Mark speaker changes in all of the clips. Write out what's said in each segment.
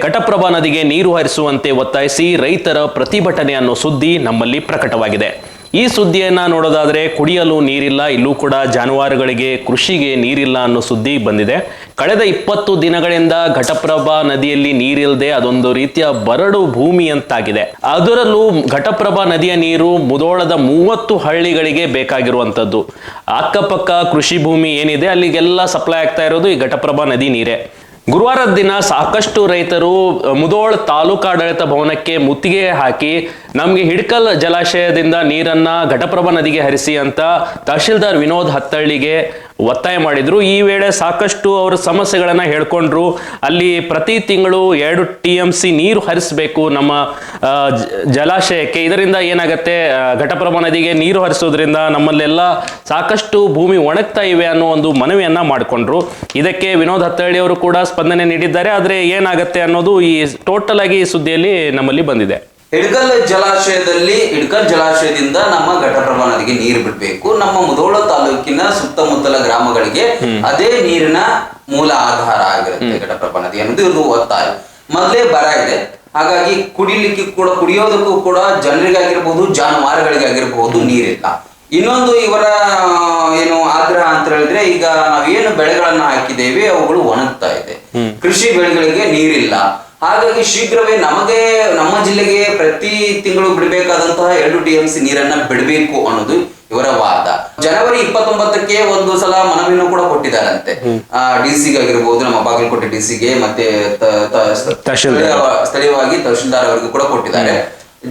Speaker 1: ಘಟಪ್ರಭಾ ನದಿಗೆ ನೀರು ಹರಿಸುವಂತೆ ಒತ್ತಾಯಿಸಿ ರೈತರ ಪ್ರತಿಭಟನೆ ಅನ್ನೋ ಸುದ್ದಿ ನಮ್ಮಲ್ಲಿ ಪ್ರಕಟವಾಗಿದೆ. ಈ ಸುದ್ದಿಯನ್ನ ನೋಡೋದಾದ್ರೆ ಕುಡಿಯಲು ನೀರಿಲ್ಲ, ಇಲ್ಲೂ ಕೂಡ ಜಾನುವಾರುಗಳಿಗೆ ಕೃಷಿಗೆ ನೀರಿಲ್ಲ ಅನ್ನೋ ಸುದ್ದಿ ಬಂದಿದೆ. ಕಳೆದ ಇಪ್ಪತ್ತು ದಿನಗಳಿಂದ ಘಟಪ್ರಭಾ ನದಿಯಲ್ಲಿ ನೀರಿಲ್ಲದೆ ಅದೊಂದು ರೀತಿಯ ಬರಡು ಭೂಮಿ ಅಂತಾಗಿದೆ. ಅದರಲ್ಲೂ ಘಟಪ್ರಭಾ ನದಿಯ ನೀರು ಮುದೋಳದ ಮೂವತ್ತು ಹಳ್ಳಿಗಳಿಗೆ ಬೇಕಾಗಿರುವಂಥದ್ದು. ಅಕ್ಕಪಕ್ಕ ಕೃಷಿ ಭೂಮಿ ಏನಿದೆ, ಅಲ್ಲಿಗೆಲ್ಲ ಸಪ್ಲೈ ಆಗ್ತಾ ಇರೋದು ಈ ಘಟಪ್ರಭಾ ನದಿ ನೀರೇ. ಗುರುವಾರದ ದಿನ ಸಾಕಷ್ಟು ರೈತರು ಮುದೋಳ್ ತಾಲೂಕಾಡಳಿತ ಭವನಕ್ಕೆ ಮುತ್ತಿಗೆ ಹಾಕಿ ನಮಗೆ ಹಿಡ್ಕಲ್ ಜಲಾಶಯದಿಂದ ನೀರನ್ನ ಘಟಪ್ರಭಾ ನದಿಗೆ ಹರಿಸಿ ಅಂತ ತಹಶೀಲ್ದಾರ್ ವಿನೋದ್ ಹತ್ತಳ್ಳಿಗೆ ಒತ್ತಾಯ ಮಾಡಿದ್ರು. ಈ ವೇಳೆ ಸಾಕಷ್ಟು ಅವರ ಸಮಸ್ಯೆಗಳನ್ನು ಹೇಳ್ಕೊಂಡ್ರು. ಅಲ್ಲಿ ಪ್ರತಿ ತಿಂಗಳು ಎರಡು ಟಿ ಎಂ ಸಿ ನೀರು ಹರಿಸಬೇಕು ನಮ್ಮ ಜಲಾಶಯಕ್ಕೆ. ಇದರಿಂದ ಏನಾಗುತ್ತೆ ಘಟಪ್ರಭಾ ನದಿಗೆ ನೀರು ಹರಿಸೋದ್ರಿಂದ ನಮ್ಮಲ್ಲೆಲ್ಲ ಸಾಕಷ್ಟು ಭೂಮಿ ಒಣಗ್ತಾ ಇವೆ ಅನ್ನೋ ಒಂದು ಮನವಿಯನ್ನ ಮಾಡಿಕೊಂಡ್ರು. ಇದಕ್ಕೆ ವಿನೋದ್ ಹತ್ತಳ್ಳಿ ಅವರು ಕೂಡ ಸ್ಪಂದನೆ ನೀಡಿದ್ದಾರೆ. ಆದರೆ ಏನಾಗುತ್ತೆ ಅನ್ನೋದು ಈ ಟೋಟಲ್ ಆಗಿ ಸುದ್ದಿಯಲ್ಲಿ ನಮ್ಮಲ್ಲಿ ಬಂದಿದೆ.
Speaker 2: ಹಿಡ್ಕಲ್ ಜಲಾಶಯದಲ್ಲಿ ಹಿಡ್ಕಲ್ ಜಲಾಶಯದಿಂದ ನಮ್ಮ ಘಟಪ್ರಭಾ ನದಿಗೆ ನೀರು ಬಿಡಬೇಕು. ನಮ್ಮ ಮುಧೋಳ ತಾಲೂಕಿನ ಸುತ್ತಮುತ್ತಲ ಗ್ರಾಮಗಳಿಗೆ ಅದೇ ನೀರಿನ ಮೂಲ ಆಧಾರ ಆಗಿರುತ್ತೆ ಘಟಪ್ರಭಾ ನದಿ ಅನ್ನೋದು ಇವ್ರದ್ದು ಒತ್ತಾಯ. ಮೊದಲೇ ಬರ ಇದೆ. ಹಾಗಾಗಿ ಕುಡಿಲಿಕ್ಕೆ ಕೂಡ ಕುಡಿಯೋದಕ್ಕೂ ಕೂಡ ಜನರಿಗಾಗಿರ್ಬಹುದು ಜಾನುವಾರುಗಳಿಗಾಗಿರ್ಬಹುದು ನೀರಿಲ್ಲ. ಇನ್ನೊಂದು ಇವರ ಏನು ಆಗ್ರಹ ಅಂತ ಹೇಳಿದ್ರೆ ಈಗ ನಾವೇನು ಬೆಳೆಗಳನ್ನ ಹಾಕಿದ್ದೇವೆ ಅವುಗಳು ಒಣಗ್ತಾ ಇದೆ. ಕೃಷಿ ಬೆಳೆಗಳಿಗೆ ನೀರಿಲ್ಲ. ಹಾಗಾಗಿ ಶೀಘ್ರವೇ ನಮಗೆ ನಮ್ಮ ಜಿಲ್ಲೆಗೆ ಪ್ರತಿ ತಿಂಗಳು ಬಿಡಬೇಕಾದಂತಹ ಎರಡು ಟಿ ಎಂ ಸಿ ನೀರನ್ನ ಬಿಡಬೇಕು ಅನ್ನೋದು ಇವರ ವಾದ. ಜನವರಿ ಇಪ್ಪತ್ತೊಂಬತ್ತಕ್ಕೆ ಒಂದು ಸಲ ಮನವಿಯನ್ನು ಕೂಡ ಕೊಟ್ಟಿದ್ದಾರಂತೆ. ಡಿ ಸಿ ಆಗಿರ್ಬೋದು ನಮ್ಮ ಬಾಗಲಕೋಟೆ ಡಿ ಸಿಗೆ ಮತ್ತೆ ಸ್ಥಳೀಯವಾಗಿ ತಹಶೀಲ್ದಾರ್ ಅವರಿಗೂ ಕೂಡ ಕೊಟ್ಟಿದ್ದಾರೆ.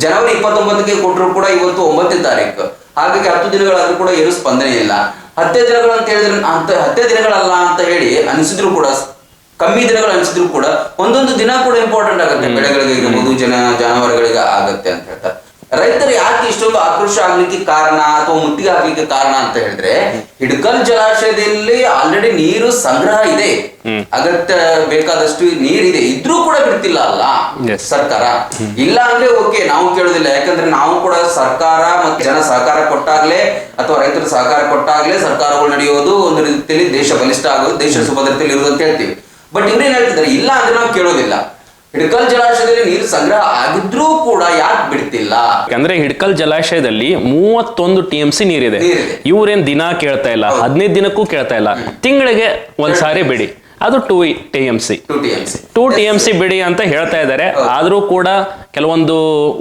Speaker 2: ಜನವರಿ ಇಪ್ಪತ್ತೊಂಬತ್ತಕ್ಕೆ ಕೊಟ್ಟರು ಕೂಡ ಇವತ್ತು ಒಂಬತ್ತನೇ ತಾರೀಕು. ಹಾಗಾಗಿ ಹತ್ತು ದಿನಗಳಾದ್ರೂ ಕೂಡ ಏನು ಸ್ಪಂದನೆ ಇಲ್ಲ. ಹತ್ತೇ ದಿನಗಳು ಅಂತ ಹೇಳಿದ್ರೆ ಹತ್ತೇ ದಿನಗಳಲ್ಲ ಅಂತ ಹೇಳಿ ಅನಿಸಿದ್ರು ಕೂಡ ಕಮ್ಮಿ ದಿನಗಳು ಅನಿಸಿದ್ರು ಕೂಡ ಒಂದೊಂದು ದಿನ ಕೂಡ ಇಂಪಾರ್ಟೆಂಟ್ ಆಗುತ್ತೆ. ಬೆಳೆಗಳಿಗೆ ಮಧು ಜನ ಜಾನುವಾರುಗಳಿಗೆ ಆಗತ್ತೆ ಅಂತ ಹೇಳ್ತಾರೆ ರೈತರು ಯಾಕೆ ಇಷ್ಟೊಂದು ಆಕ್ರೋಶ ಆಗ್ಲಿಕ್ಕೆ ಕಾರಣ ಅಥವಾ ಮುತ್ತಿಗೆ ಹಾಕ್ಲಿಕ್ಕೆ ಕಾರಣ ಅಂತ ಹೇಳಿದ್ರೆ ಹಿಡ್ಕಲ್ ಜಲಾಶಯದಲ್ಲಿ ಆಲ್ರೆಡಿ ನೀರು ಸಂಗ್ರಹ ಇದೆ. ಅಗತ್ಯ ಬೇಕಾದಷ್ಟು ನೀರಿದೆ ಇದ್ರೂ ಕೂಡ ಬಿಡ್ತಿಲ್ಲ ಅಲ್ಲ ಸರ್ಕಾರ. ಇಲ್ಲ ಅಂದ್ರೆ ಓಕೆ ನಾವು ಕೇಳೋದಿಲ್ಲ. ಯಾಕಂದ್ರೆ ನಾವು ಕೂಡ ಸರ್ಕಾರ ಮತ್ತೆ ಜನ ಸಹಕಾರ ಕೊಟ್ಟಾಗ್ಲೇ ಅಥವಾ ರೈತರು ಸಹಕಾರ ಕೊಟ್ಟಾಗ್ಲೇ ಸರ್ಕಾರಗಳು ನಡೆಯೋದು ಒಂದು ರೀತಿಯಲ್ಲಿ ದೇಶ ಬಲಿಷ್ಠ ಆಗೋದು ದೇಶ ಸುಭದ್ರತೆಯಲ್ಲಿ ಇರೋದು ಅಂತ ಹೇಳ್ತೀವಿ. ಬಟ್ ಇವ್ರೇನ್ ಹೇಳ್ತಿದ್ದಾರೆ? ಇಲ್ಲ ಅಂದ್ರೆ ನಾವು ಕೇಳೋದಿಲ್ಲ. ಹಿಡ್ಕಲ್ ಜಲಾಶಯದಲ್ಲಿ ನೀರು ಸಂಗ್ರಹ ಆಗಿದ್ರೂ ಕೂಡ ಯಾಕೆ ಬಿಡ್ತಿಲ್ಲ?
Speaker 1: ಯಾಕಂದ್ರೆ ಹಿಡ್ಕಲ್ ಜಲಾಶಯದಲ್ಲಿ ಮೂವತ್ತೊಂದು ಟಿ ಎಂ ಸಿ ನೀರಿದೆ.
Speaker 2: ನೀರಿದೆ.
Speaker 1: ಇವ್ರೇನ್ ದಿನ ಕೇಳ್ತಾ ಇಲ್ಲ ಹದಿನೈದು ದಿನಕ್ಕೂ ಕೇಳ್ತಾ ಇಲ್ಲ. ತಿಂಗಳಿಗೆ ಒಂದ್ಸಾರಿ ಬಿಡಿ. ಅದು two T M C.
Speaker 2: Two T M C.
Speaker 1: ಬಿಡಿ ಅಂತ ಹೇಳ್ತಾ ಇದ್ದಾರೆ ಆದ್ರೂ ಕೂಡ ಕೆಲವೊಂದು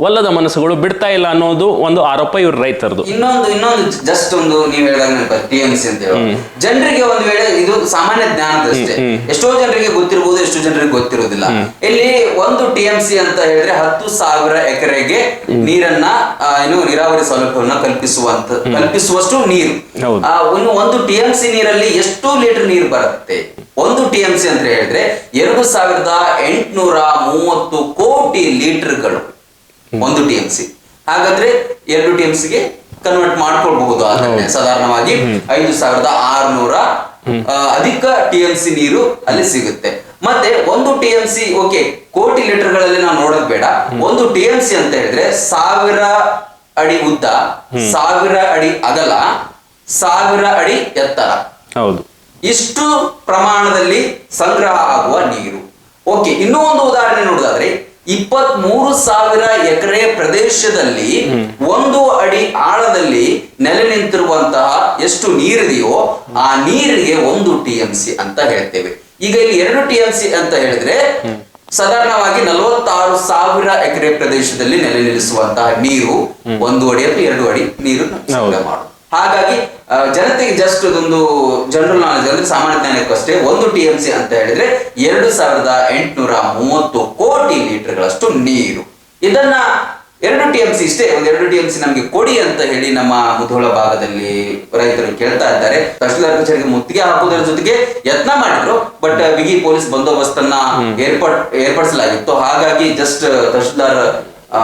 Speaker 1: ಒಲ್ಲದ ಮನಸ್ಸುಗಳು ಬಿಡ್ತಾ ಇಲ್ಲ ಅನ್ನೋದು ಒಂದು ಆರೋಪ ಇವ್ರ ರೈತರದು.
Speaker 2: ಇನ್ನೊಂದು ಇನ್ನೊಂದು ಜಸ್ಟ್ ಒಂದು ನೀವು ಹೇಳಿದಾಗ ಟಿ ಎಂ ಸಿ ಅಂತ ಹೇಳಿ ಜನರಿಗೆ ಒಂದು ವೇಳೆ ಇದು ಸಾಮಾನ್ಯ ಜ್ಞಾನದಷ್ಟೇ ಎಷ್ಟೋ ಜನರಿಗೆ ಗೊತ್ತಿರಬಹುದು ಎಷ್ಟೋ ಜನರಿಗೆ ಗೊತ್ತಿರೋದಿಲ್ಲ. ಇಲ್ಲಿ ಒಂದು ಟಿ ಎಂ ಸಿ ಅಂತ ಹೇಳಿದ್ರೆ ಹತ್ತು ಸಾವಿರ ಎಕರೆಗೆ ನೀರನ್ನ ಏನು ನೀರಾವರಿ ಸೌಲಭ್ಯವನ್ನ ಕಲ್ಪಿಸುವಂತ ಕಲ್ಪಿಸುವಷ್ಟು ನೀರು.
Speaker 1: ಹೌದು.
Speaker 2: ಆ, ಒಂದು ಒಂದು ಟಿ ಎಂ ಸಿ ನೀರಲ್ಲಿ ಎಷ್ಟು ಲೀಟರ್ ನೀರು ಬರುತ್ತೆ? ಒಂದು ಟಿ ಎಂ ಸಿ ಅಂತ ಹೇಳಿದ್ರೆ ಎರಡು ಸಾವಿರದ ಎಂಟುನೂರ ಮೂವತ್ತು ಕೋಟಿ ಲೀಟರ್ಗಳು ಒಂದು ಟಿ ಎಂ ಸಿ ಹಾಗಾದ್ರೆ ಎರಡು ಟಿ ಎಂ ಸಿಗೆ ಕನ್ವರ್ಟ್ ಮಾಡ್ಕೊಳ್ಬಹುದು ಅದನ್ನೇ ಸಾಧಾರಣವಾಗಿ ಐದು ಸಾವಿರದ ಆರುನೂರ ಅಧಿಕ ಟಿ ಎಂ ಸಿ ನೀರು ಅಲ್ಲಿ ಸಿಗುತ್ತೆ. ಮತ್ತೆ ಒಂದು ಟಿ ಎಂ ಸಿ ಓಕೆ ಕೋಟಿ ಲೀಟರ್ಗಳಲ್ಲಿ ನಾವು ನೋಡೋದ್ ಬೇಡ. ಒಂದು ಟಿ ಎಂ ಸಿ ಅಂತ ಹೇಳಿದ್ರೆ ಸಾವಿರ ಅಡಿ ಉದ್ದ ಸಾವಿರ ಅಡಿ ಅಗಲ ಸಾವಿರ ಅಡಿ ಎತ್ತರ.
Speaker 1: ಹೌದು.
Speaker 2: ಇಷ್ಟು ಪ್ರಮಾಣದಲ್ಲಿ ಸಂಗ್ರಹ ಆಗುವ ನೀರು. ಓಕೆ ಇನ್ನೂ ಒಂದು ಉದಾಹರಣೆ ನೋಡುದಾದ್ರೆ ಇಪ್ಪತ್ತ್ ಮೂರು ಸಾವಿರ ಎಕರೆ ಪ್ರದೇಶದಲ್ಲಿ ಒಂದು ಅಡಿ ಆಳದಲ್ಲಿ ನೆಲೆ ನಿಂತಿರುವಂತಹ ಎಷ್ಟು ನೀರಿದೆಯೋ ಆ ನೀರಿಗೆ ಒಂದು ಟಿ ಎಂ ಸಿ ಅಂತ ಹೇಳ್ತೇವೆ. ಈಗ ಇಲ್ಲಿ ಎರಡು ಟಿ ಎಂ ಸಿ ಅಂತ ಹೇಳಿದ್ರೆ ಸಾಧಾರಣವಾಗಿ ನಲವತ್ತಾರು ಸಾವಿರ ಎಕರೆ ಪ್ರದೇಶದಲ್ಲಿ ನೆಲೆ ನಿಲ್ಲಿಸುವಂತಹ ನೀರು ಒಂದು ಅಡಿ ಅಥವಾ ಎರಡು ಅಡಿ ನೀರು ಮಾಡುದು ಹಾಗಾಗಿ ಜನತೆಗೆ ಜಸ್ಟ್ ಅದೊಂದು ಜನರಲ್ ನಾಲೆಜ್ ಅಂದ್ರೆ ಸಾಮಾನ್ಯ ಜ್ಞಾನಕ್ಕಷ್ಟೇ ಒಂದು ಟಿ ಎಂ ಸಿ ಅಂತ ಹೇಳಿದ್ರೆ ಎರಡು ಸಾವಿರದ ಎಂಟುನೂರ ಮೂವತ್ತು ಕೋಟಿ ಲೀಟರ್ಗಳಷ್ಟು ನೀರು. ಇದನ್ನ ಎರಡು ಟಿ ಎಂ ಸಿ ಇಷ್ಟೇ ಒಂದ್ ಎರಡು ಟಿ ಎಂ ಸಿ ನಮಗೆ ಕೊಡಿ ಅಂತ ಹೇಳಿ ನಮ್ಮ ಮುಧೋಳ ಭಾಗದಲ್ಲಿ ರೈತರು ಕೇಳ್ತಾ ಇದ್ದಾರೆ. ತಹಶೀಲ್ದಾರ್ ಕಚೇರಿಗೆ ಮುತ್ತಿಗೆ ಹಾಕುವುದರ ಜೊತೆಗೆ ಯತ್ನ ಮಾಡಿದ್ರು ಬಟ್ ಬಿಗಿ ಪೊಲೀಸ್ ಬಂದೋಬಸ್ತನ್ನ ಏರ್ಪಡ್ ಏರ್ಪಡಿಸಲಾಗಿತ್ತು. ಹಾಗಾಗಿ ಜಸ್ಟ್ ತಹಶೀಲ್ದಾರ್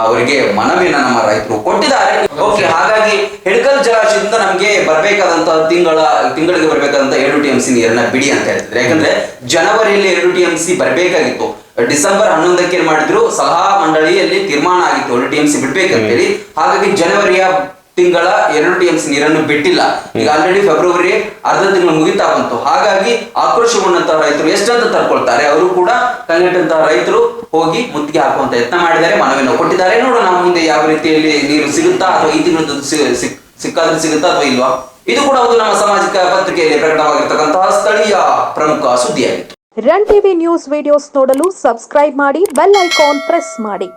Speaker 2: ಅವರಿಗೆ ಮನವಿಯನ್ನ ನಮ್ಮ ರೈತರು ಕೊಟ್ಟಿದ್ದಾರೆ. ಓಕೆ, ಹಾಗಾಗಿ ಹಿಡ್ಕಲ್ ಜಲಾಶಯದಿಂದ ನಮಗೆ ಬರಬೇಕಾದಂತ ತಿಂಗಳ, ತಿಂಗಳಿಗೆ ಬರಬೇಕಾದಂತ ಎರಡು ಟಿ ಎಂ ಸಿ ನೀರನ್ನ ಬಿಡಿ ಅಂತ ಹೇಳ್ತಿದ್ರೆ. ಯಾಕಂದ್ರೆ ಜನವರಿಯಲ್ಲಿ ಎರಡು ಟಿ ಎಂ ಸಿ ಬರಬೇಕಾಗಿತ್ತು. ಡಿಸೆಂಬರ್ ಹನ್ನೊಂದಕ್ಕೆ ಏನ್ ಮಾಡಿದ್ರು? ಸಲಹಾ ಮಂಡಳಿಯಲ್ಲಿ ತೀರ್ಮಾನ ಆಗಿತ್ತು. ಎರಡು ಟಿ ಎಂ ಸಿ ಬಿಡ್ಬೇಕಂತೇಳಿ ಹಾಗಾಗಿ ಜನವರಿಯ ತಿಂಗಳ ಎರಡು ಟಿಎಂಸಿ ನೀರನ್ನು ಬಿಟ್ಟಿಲ್ಲ. ಈಗ ಆಲ್ರೆಡಿ ಫೆಬ್ರವರಿ ಅರ್ಧ ತಿಂಗಳು ಮುಗಿತಾ ಬಂತು. ಹಾಗಾಗಿ ಆಕ್ರೋಶಗೊಂಡಂತಹ ರೈತರು ಎಷ್ಟಂತ ತರ್ಕೊಳ್ತಾರೆ? ಅವರು ಕೂಡ ಕಂಗೆಟ್ಟಂತಹ ರೈತರು ಹೋಗಿ ಮುತ್ತಿಗೆ ಹಾಕುವಂತ ಯತ್ನ ಮಾಡಿದರೆ ಮನವಿಯನ್ನು ಕೊಟ್ಟಿದ್ದಾರೆ. ನೋಡೋಣ ಮುಂದೆ ಯಾವ ರೀತಿಯಲ್ಲಿ ನೀರು ಸಿಗುತ್ತಾ ಅಥವಾ ಈ ತಿಂಗಳದ ಸಿಕ್ಕಾದ್ರೂ ಸಿಗುತ್ತಾ ಅಥವಾ ಇಲ್ವಾ? ಇದು ಕೂಡ ಒಂದು ನಮ್ಮ ಸಾಮಾಜಿಕ ಪತ್ರಿಕೆಯಲ್ಲಿ ಪ್ರಕಟವಾಗಿರ್ತಕ್ಕಂತಹ ಸ್ಥಳೀಯ ಪ್ರಮುಖ ಸುದ್ದಿಯಾಗಿತ್ತು.
Speaker 3: ರನ್ ಟಿವಿ ನ್ಯೂಸ್ ವಿಡಿಯೋಸ್ ನೋಡಲು ಸಬ್ಸ್ಕ್ರೈಬ್ ಮಾಡಿ ಬೆಲ್ ಐಕಾನ್ ಪ್ರೆಸ್ ಮಾಡಿ.